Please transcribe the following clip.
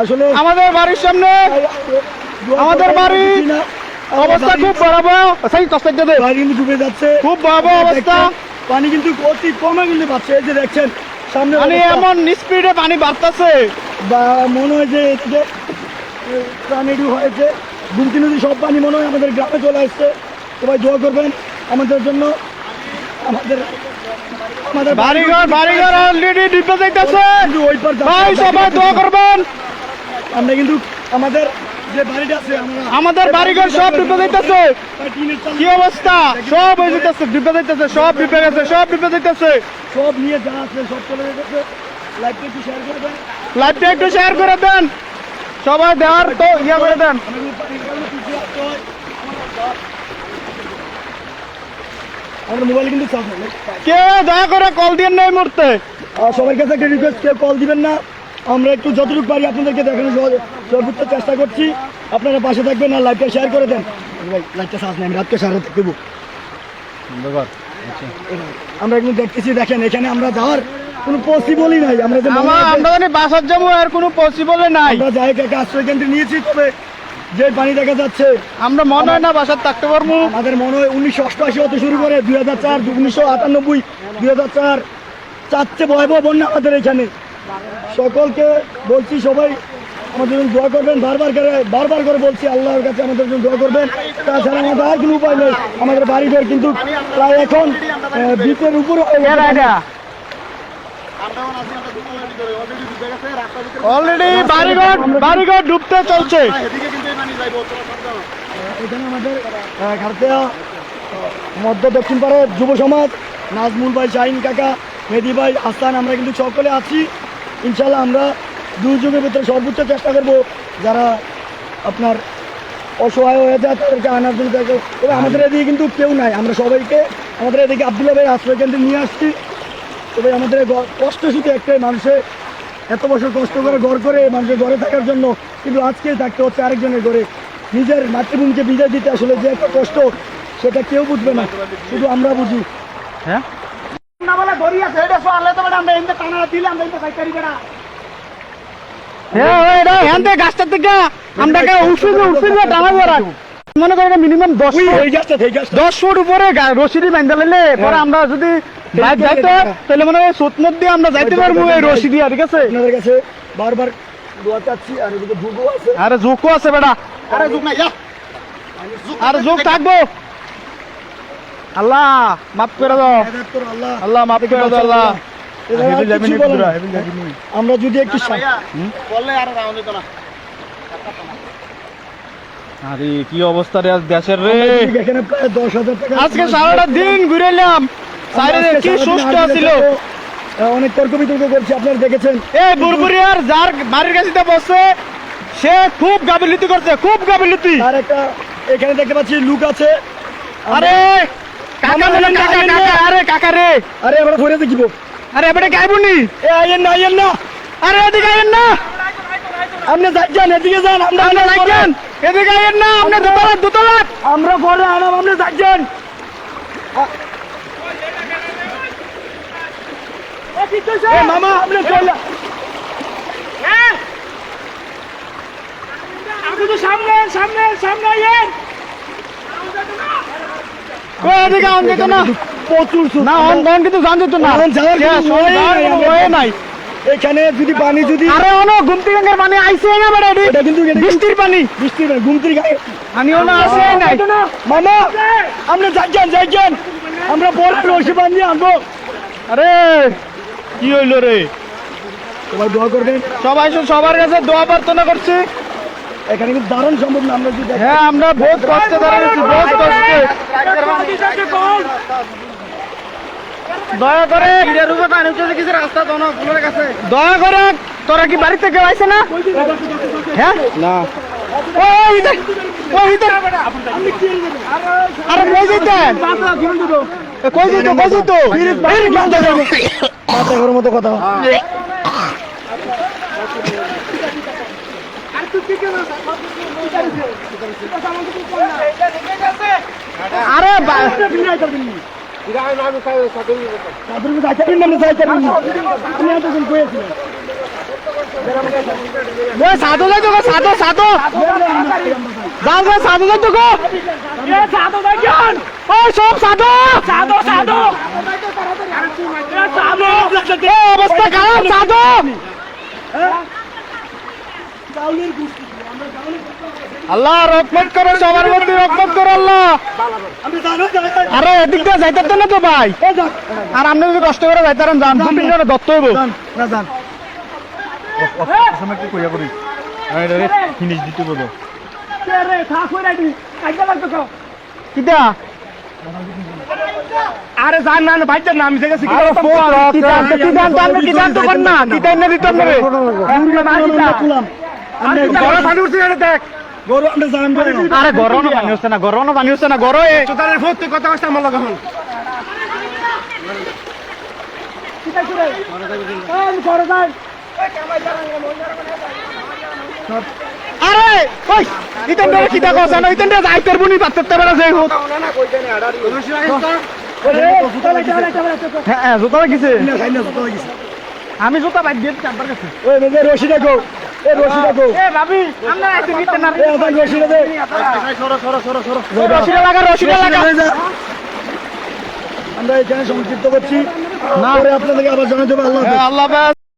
আসলে আমাদের বাড়ির সামনে আমাদের বাড়ির অবস্থা খুব ভয়াবহ সেই বাড়ি কিন্তু ডুবে যাচ্ছে। খুব ভয়াবহ অবস্থা। পানি কিন্তু অতি কমে কিন্তু পাচ্ছে। এই যে দেখছেন সামনে মানে এমন স্পিডে পানি বাড়তেছে। বা মনে হয় যে প্রাণীডু হয়েছে। গুমতি নদী সব পানি মনে হয় আমাদের গ্রামে চলে আসছে। সবাই দোয়া করবেন আমাদের জন্য। আমাদের আমাদের বাড়িঘর বাড়িঘর অলরেডি ভাই সবাই দোয়া করবেন। আমরা কিন্তু আমাদের যে বাড়িটা আছে আমাদের বাড়িঘর সব ডুবে যাইতেছে কি অবস্থা? সব হয়ে যেতেছে ডুবে যাইতেছে সব ডুবে গেছে সব ডুবে যাইতেছে সব নিয়ে যা আছে সব চলে যেতেছে লাইভটা একটু শেয়ার করে দেন। লাইভটা একটু শেয়ার করে দেন। সবাই দেওয়ার তো ইয়ে করে দেন। মোবাইলে কিন্তু চার্জ নেই কে দয়া করে কল দিয়ে নেই মুহূর্তে। আর সবার কাছে একটা রিকোয়েস্ট কেউ কল দিবেন না। আমরা একটু যতটুকু পারি আপনাদেরকে দেখানোর সহজ- সর্বোচ্চ চেষ্টা করছি। আপনারা পাশে থাকবেন আর লাইভটা শেয়ার করে দেন। ভাই লাইভটা সাজ নেই আমি রাতকে সারা দেবো আমরা কিন্তু দেখতেছি দেখেন এখানে আমরা যাওয়ার কোনো পসিবলই নাই। আমরা আমার বাসার যাব আর কোনো পসিবল নাই। আমরা যাই একটা আশ্রয় কেন্দ্রে নিয়েছি তবে যে পানি দেখা যাচ্ছে আমরা মনে হয় না বাসার থাকতে পারব। আমাদের মনে হয় উনিশশো অষ্টআশি হতে শুরু করে দুই হাজার চার উনিশশো আটানব্বই দুই হাজার চার চারটে ভয়াবহ বন্যা আমাদের এখানে। সকলকে বলছি সবাই আমাদের জন্য দোয়া করবেন বারবার করে বারবার করে বলছি আল্লাহর কাছে আমাদের জন্য দোয়া করবেন। তাছাড়া আমাদের আর কোনো উপায় নেই আমাদের বাড়িঘর কিন্তু প্রায় এখন দ্বীপের উপর অলরেডি বাড়িঘর বাড়িঘর ডুবতে চলছে। এখানে আমাদের ঘাটতেয়া মধ্য দক্ষিণ পাড়ার যুব সমাজ নাজমুল ভাই শাহিন কাকা মেদি ভাই আস্তান আমরা কিন্তু সকলে আছি। ইনশাল্লাহ আমরা দুর্যোগের ভিতরে সর্বোচ্চ চেষ্টা করব যারা আপনার অসহায় হয়ে যায় তাদেরকে আনার জন্য। আমাদের এদিকে কিন্তু কেউ নাই। আমরা সবাইকে আমাদের এদিকে আবদুল্লাহ ভাই আশ্রয় কেন্দ্রে নিয়ে আসছি। তবে আমাদের কষ্ট শুধু একটাই মানুষের এত বছর কষ্ট করে ঘর করে মানুষের ঘরে থাকার জন্য। কিন্তু আজকে থাকতে হচ্ছে আরেকজনের ঘরে। নিজের মাতৃভূমিকে বিদায় দিতে আসলে যে একটা কষ্ট সেটা কেউ বুঝবে না। শুধু আমরা বুঝি। হ্যাঁ? হ্যাঁ ওই রে হ্যান্ডে গাছটার থেকে আমরা উঠে উঠে টানা ধরা মনে করেন মিনিমাম দশ দশ ফুট উপরে গা- রশিদি বান্ধা লাইলে পরে আমরা যদি বাইক যাইতে তাহলে মনে হয় সুতমত দিয়ে আমরা যাইতে পারব এই রশি দিয়া ঠিক আছে? আপনাদের কাছে বারবার দোয়া চাচ্ছি আর এদিকে ভুগো আছে। আরে বেটা। আরে জোক নাই আরে জোক থাকব। আল্লাহ মাফ করে দাও। আল্লাহ আল্লাহ মাফ করে দাও আল্লাহ। এদের আর কিছু বলার নাই। আমরা যদি একটু সা- আরে কি অবস্থা রে আজ দেশের রে? এখানে প্রায় দশ হাজার টাকা আজকে সারাটা দিন ঘুরে এলাম। সাইরে কি সুস্থ ছিল অনেক তর্ক বিতর্ক করছি আপনারা দেখেছেন। এই বুরবুরিয়ার যার বাড়ির কাছে বসে সে খুব গাবিলিতি করছে খুব গাবিলিতি আর একটা এখানে দেখতে পাচ্ছি লুক আছে। আরে কাকা মামা, বলে আইয়েন না, কাকা কাকা আরে কাকা রে। আরে আমরা ঘুরে দেখিব আরে এবারে গাইবুনি এ আইয়েন না আইয়েন না আরে এদিকে আইয়েন না আপনি যান এদিকে যান আপনি লাগবেন এদিকে আইয়েন না আপনি দোতলা দোতলা আমরা পরে আনাম আপনি যান। মামা আপনি চলে সামনে সামনে সামনে আইয়েন। প্রচুর না অন কিন্তু জান যেত না। নাই। এখানে যদি পানি যদি আরে অন গুমতি গঙ্গের পানি আইছে না বেটা এটি এটা কিন্তু বৃষ্টির পানি বৃষ্টির পানি, ঘুমতির গায়ে পানিও না আসে নাই মামা আমরা যাই যান যাই যান আমরা পরে রসি বানিয়ে আনব আরে কি হইল রে সবাই দোয়া করবেন সবাই সবার কাছে দোয়া প্রার্থনা করছি এখানে কিন্তু দারুণ সম্ভব না আমরা যদি হ্যাঁ আমরা বহুত কষ্টে দাঁড়াচ্ছি বহুত কষ্টে দয়া করে দয়া করে তোরা কি বাড়ি থেকে আইছে না? হ্যাঁ? না। আরে কই যেতেন এ, কই যেত কই যেত মাথা ঘরের মতো কথা। আরে বা- তাদের যাইতে পারেন না, আমরা যাইতে পারেন না। আপনি এতক্ষণ কয়েছিলেন। ওই সাধু যাই তো সাধু সাধু যাও যাও সাধু তো সাধু ভাইজান সব সাধু সাধু সাধু অবস্থা খারাপ সাধু আল্লাহ রহমত করো সবার মধ্যে রহমত করো আল্লাহ আমি জানো যাই আরে এদিক দিয়ে যাইতে না তো ভাই আর আপনি যদি কষ্ট করে যাইতারেন যান দু দত্ত হইব না কে কিটা আরে জান না আমি ফোন তো কর না দেখ। গরু আমরা জান আরে গরম পানি হচ্ছে না গরম পানি হচ্ছে না গরম এ তোদের ফোন তুই কথা কইছিস আমার লগে হল আরে ওই ইতেন ধরে কিটা কথা না ইতেন ধরে যাইতের বুনি পাত্তে বেড়া যাই হোক। হ্যাঁ হ্যাঁ, জুতা লাগিছে। আমি জুতা বাইর দিয়ে চারবার কাছে। ওই মেজে রশি দেখো। এ রশি দেখো এ ভাবি আমরা আইতে নিতে না এ আবার রশি দে। রশিটা লাগা রশিটা লাগা। আমরা এখানে সংক্ষিপ্ত করছি। না। পরে আপনাদেরকে আবার জানাতে পারলাম আল্লাহ